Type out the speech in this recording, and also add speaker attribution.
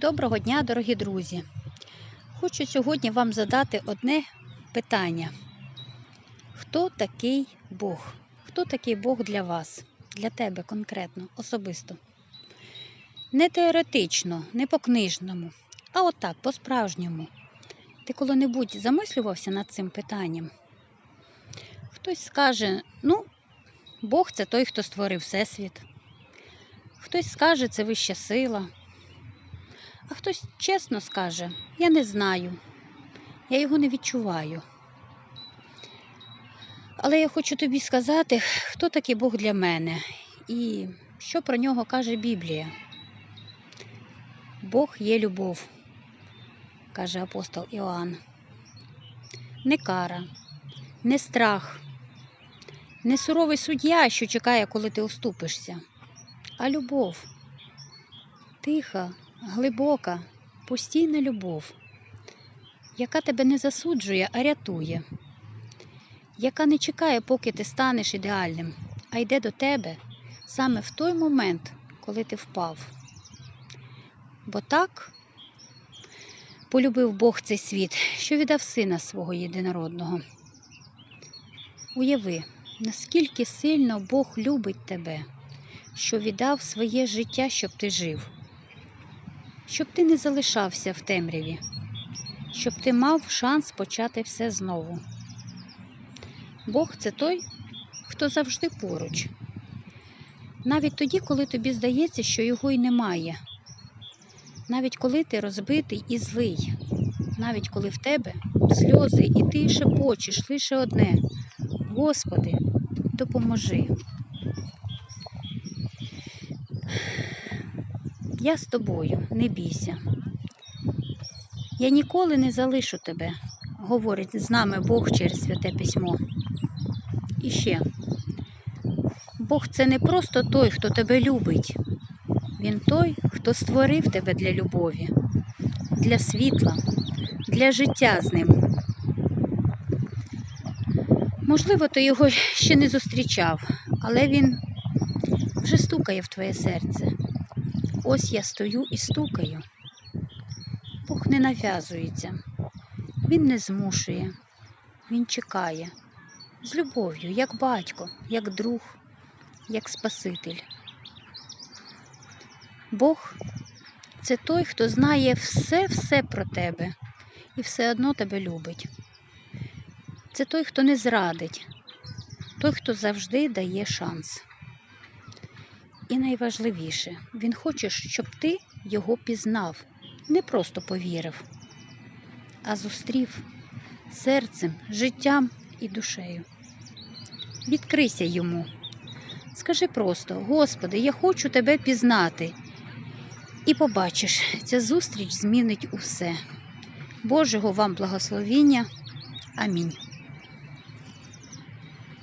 Speaker 1: Доброго дня, дорогі друзі! Хочу сьогодні вам задати одне питання. Хто такий Бог? Хто такий Бог для вас, для тебе конкретно, особисто? Не теоретично, не по-книжному, а отак, по-справжньому. Ти коли-небудь замислювався над цим питанням? Хтось скаже, ну, Бог це той, хто створив Всесвіт. Хтось скаже, це вища сила. А хтось чесно скаже, я не знаю, я його не відчуваю. Але я хочу тобі сказати, хто такий Бог для мене і що про нього каже Біблія. Бог є любов, каже апостол Іоанн. Не кара, не страх, не суровий суддя, що чекає, коли ти уступишся, а любов. Тиха, глибока, постійна любов, яка тебе не засуджує, а рятує, яка не чекає, поки ти станеш ідеальним, а йде до тебе саме в той момент, коли ти впав. Бо так полюбив Бог цей світ, що віддав сина свого єдинородного. Уяви, наскільки сильно Бог любить тебе, що віддав своє життя, щоб ти жив щоб ти не залишався в темряві, щоб ти мав шанс почати все знову. Бог це той, хто завжди поруч. Навіть тоді, коли тобі здається, що його й немає, навіть коли ти розбитий і злий, навіть коли в тебе сльози і ти шепочеш лише одне Господи, допоможи. Я з тобою, не бійся. Я ніколи не залишу тебе, говорить з нами Бог через святе письмо. І ще, Бог це не просто той, хто тебе любить. Він той, хто створив тебе для любові, для світла, для життя з ним. Можливо, ти його ще не зустрічав, але він вже стукає в твоє серце. Ось я стою і стукаю. Бог не нав'язується, Він не змушує, Він чекає з любов'ю, як батько, як друг, як Спаситель. Бог це той, хто знає все-все про тебе і все одно тебе любить. Це той, хто не зрадить, той, хто завжди дає шанс. І найважливіше, він хоче, щоб ти його пізнав, не просто повірив, а зустрів серцем, життям і душею. Відкрийся йому. Скажи просто, Господи, я хочу тебе пізнати. І побачиш, ця зустріч змінить усе. Божого вам благословіння. Амінь.